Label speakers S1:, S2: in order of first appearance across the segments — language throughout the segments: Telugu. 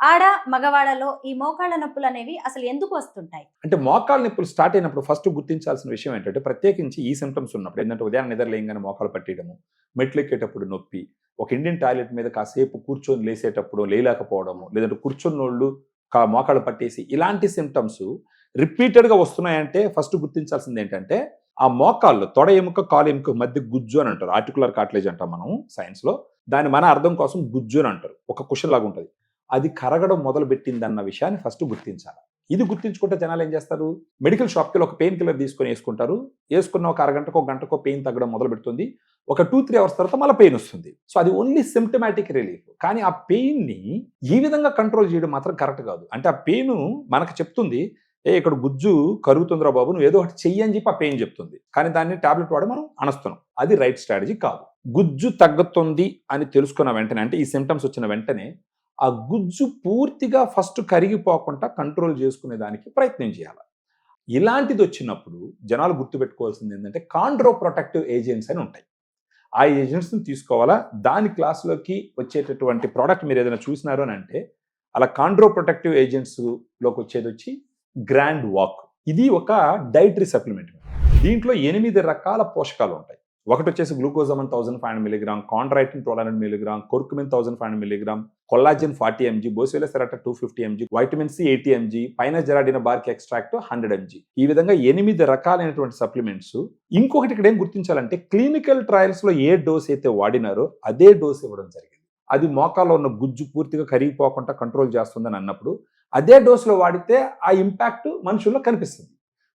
S1: ఆడ మగవాడలో ఈ మోకాళ్ళ నొప్పులు అనేవి అసలు ఎందుకు వస్తుంటాయి?
S2: అంటే మోకాళ్ళ నొప్పులు స్టార్ట్ అయినప్పుడు ఫస్ట్ గుర్తించాల్సిన విషయం ఏంటంటే ప్రత్యేకించి ఈ సిమ్టమ్స్ ఉన్నప్పుడు ఏంటంటే ఉదయం నిద్రలేయంగానే మోకాలు పట్టేయడము మెట్లు ఎక్కేటప్పుడు నొప్పి ఒక ఇండియన్ టాయిలెట్ మీద కాసేపు కూర్చొని లేసేటప్పుడు లేలేకపోవడము లేదంటే కూర్చున్నోళ్ళు కా మోకాళ్ళు పట్టేసి ఇలాంటి సిమ్టమ్స్ రిపీటెడ్గా వస్తున్నాయంటే ఫస్ట్ గుర్తించాల్సింది ఏంటంటే ఆ మోకాళ్ళు తొడ ఎముక కాలు ఎముక మధ్య గుజ్జు అని అంటారు. ఆర్టికులర్ కాట్లేజ్ అంటాం మనం సైన్స్లో దాని మన అర్థం కోసం గుజ్జు అని అంటారు. ఒక కుషన్ లాగా ఉంటుంది. అది కరగడం మొదలు పెట్టిందన్న విషయాన్ని ఫస్ట్ గుర్తించాలి. ఇది గుర్తించుకుంటే జనాలు ఏం చేస్తారు? మెడికల్ షాప్కి ఒక పెయిన్ కిల్లర్ తీసుకొని వేసుకుంటారు. వేసుకున్న ఒక అరగంటకో ఒక గంటకో పెయిన్ తగ్గడం మొదలు పెడుతుంది ఒక టూ త్రీ అవర్స్ తర్వాత మళ్ళీ పెయిన్ వస్తుంది. సో అది ఓన్లీ సిమ్టమాటిక్ రిలీఫ్ కానీ ఆ పెయిన్ని ఈ విధంగా కంట్రోల్ చేయడం మాత్రం కరెక్ట్ కాదు. అంటే ఆ పెయిన్ మనకు చెప్తుంది ఏ ఇక్కడ గుజ్జు కరుగుతుందిరా బాబు నువ్వు ఏదో ఒకటి చెయ్యి అని చెప్పి ఆ పెయిన్ చెప్తుంది. కానీ దాన్ని టాబ్లెట్ వాడి మనం అనస్తున్నాం అది రైట్ స్ట్రాటజీ కాదు. గుజ్జు తగ్గుతుంది అని తెలుసుకున్న వెంటనే అంటే ఈ సిమ్టమ్స్ వచ్చిన వెంటనే ఆ గుజ్జు పూర్తిగా ఫస్ట్ కరిగిపోకుండా కంట్రోల్ చేసుకునే దానికి ప్రయత్నం చేయాలి. ఇలాంటిది వచ్చినప్పుడు జనాలు గుర్తుపెట్టుకోవాల్సింది ఏంటంటే కాండ్రో ప్రొటెక్టివ్ ఏజెంట్స్ అని ఉంటాయి. ఆ ఏజెంట్స్ని తీసుకోవాలా? దాని క్లాస్లోకి వచ్చేటటువంటి ప్రోడక్ట్ మీరు ఏదైనా చూసినారు అని అంటే అలా కాండ్రో ప్రొటెక్టివ్ ఏజెంట్స్లోకి వచ్చేది వచ్చి గ్రాండ్ వాక్. ఇది ఒక డైటరీ సప్లిమెంట్. దీంట్లో ఎనిమిది రకాల పోషకాలు ఉంటాయి. ఒకటి వచ్చేసి glucosamine thousand five hundred milligram chondroitin twelve hundred milligram curcumin thousand five hundred milligram collagen forty MG boswellia serrata two fifty MG vitamin C eighty MG పైన జెరాడిన బార్క్ ఎక్స్ట్రాక్ట్ హండ్రెడ్ ఎంజీ. ఈ విధంగా ఎనిమిది రకాలైనటువంటి సప్లిమెంట్స్. ఇంకొకటి ఇక్కడ ఏం గుర్తించాలంటే క్లినికల్ ట్రయల్స్లో ఏ డోస్ అయితే వాడినారో అదే డోస్ ఇవ్వడం జరిగింది. అది మోకాల్లో ఉన్న గుజ్జు పూర్తిగా కరిగిపోకుండా కంట్రోల్ చేస్తుందని అన్నప్పుడు అదే డోసులో వాడితే ఆ ఇంపాక్ట్ మనుషుల్లో కనిపిస్తుంది.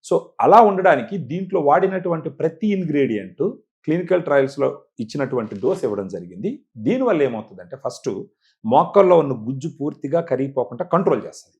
S2: సో అలా ఉండడానికి దీంట్లో వాడినటువంటి ప్రతి ఇంగ్రీడియంట్ క్లినికల్ ట్రయల్స్లో ఇచ్చినటువంటి డోస్ ఇవ్వడం జరిగింది. దీనివల్ల ఏమవుతుందంటే ఫస్ట్ మోక్కల్లో ఉన్న గుజ్జు పూర్తిగా కరిగిపోకుండా కంట్రోల్ చేస్తుంది.